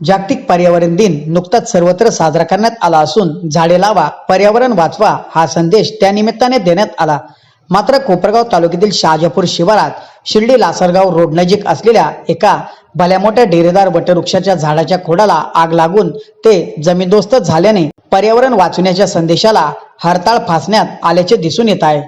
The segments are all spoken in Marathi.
जागतिक पर्यावरण दिन नुकताच सर्वत्र साजरा करण्यात आला असून झाडे लावा पर्यावरण वाचवा हा संदेश त्यानिमित्ताने देण्यात आला. मात्र कोपरगाव तालुक्यातील शहाजापूर शिवारात शिर्डी लासरगाव रोड नजीक असलेल्या एका भल्या मोठ्या डेरेदार वटवृक्षाच्या झाडाच्या खोडाला आग लागून ते जमीनदोस्त झाल्याने पर्यावरण वाचवण्याच्या संदेशाला हरताळ फासण्यात आल्याचे दिसून येत आहे.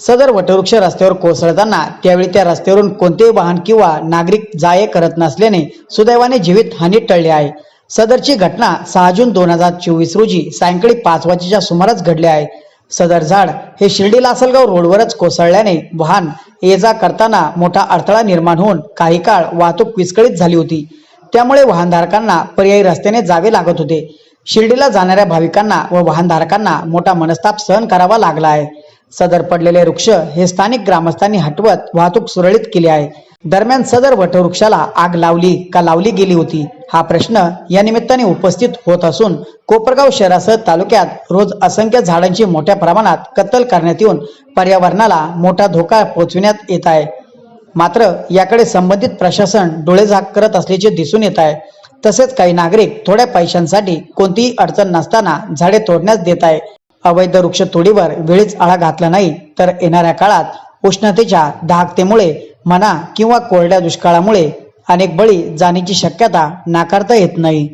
सदर वटवृक्ष रस्त्यावर कोसळताना त्यावेळी त्या रस्त्यावरून कोणतेही वाहन किंवा नागरिक जाये करत नसल्याने सुदैवाने जीवित हानी टळली आहे. सदरची घटना सहा जून दोन हजार चोवीस रोजी सायंकाळी पाच वाजेच्या सुमारास घडली आहे. सदर झाड हे शिर्डी लासलगाव रोडवरच कोसळल्याने वाहन ये जा करताना मोठा अडथळा निर्माण होऊन काही काळ वाहतूक विस्कळीत झाली होती. त्यामुळे वाहनधारकांना पर्यायी रस्त्याने जावे लागत होते. शिर्डीला जाणाऱ्या भाविकांना व वाहनधारकांना मोठा मनस्ताप सहन करावा लागला आहे. सदर पडलेले वृक्ष हे स्थानिक ग्रामस्थांनी हटवत वाहतूक सुरळीत केली आहे. दरम्यान सदर वटवृक्षाला आग लावली का लावली गेली होती हा प्रश्न या निमित्ताने उपस्थित होत असून कोपरगाव शहरासह तालुक्यात रोज असंख्य झाडांची मोठ्या प्रमाणात कत्तल करण्यात येऊन पर्यावरणाला मोठा धोका पोहोचविण्यात येत आहे. मात्र याकडे संबंधित प्रशासन डोळेझाक करत असल्याचे दिसून येत आहे. तसेच काही नागरिक थोड्या पैशांसाठी कोणतीही अडचण नसताना झाडे तोडण्यास देत आहे. अवैध वृक्ष तोडीवर वेळीच आळा घातला नाही तर येणाऱ्या काळात उष्णतेच्या दाहकतेमुळे म्हणा किंवा कोरड्या दुष्काळामुळे अनेक बळी जाण्याची शक्यता नाकारता येत नाही.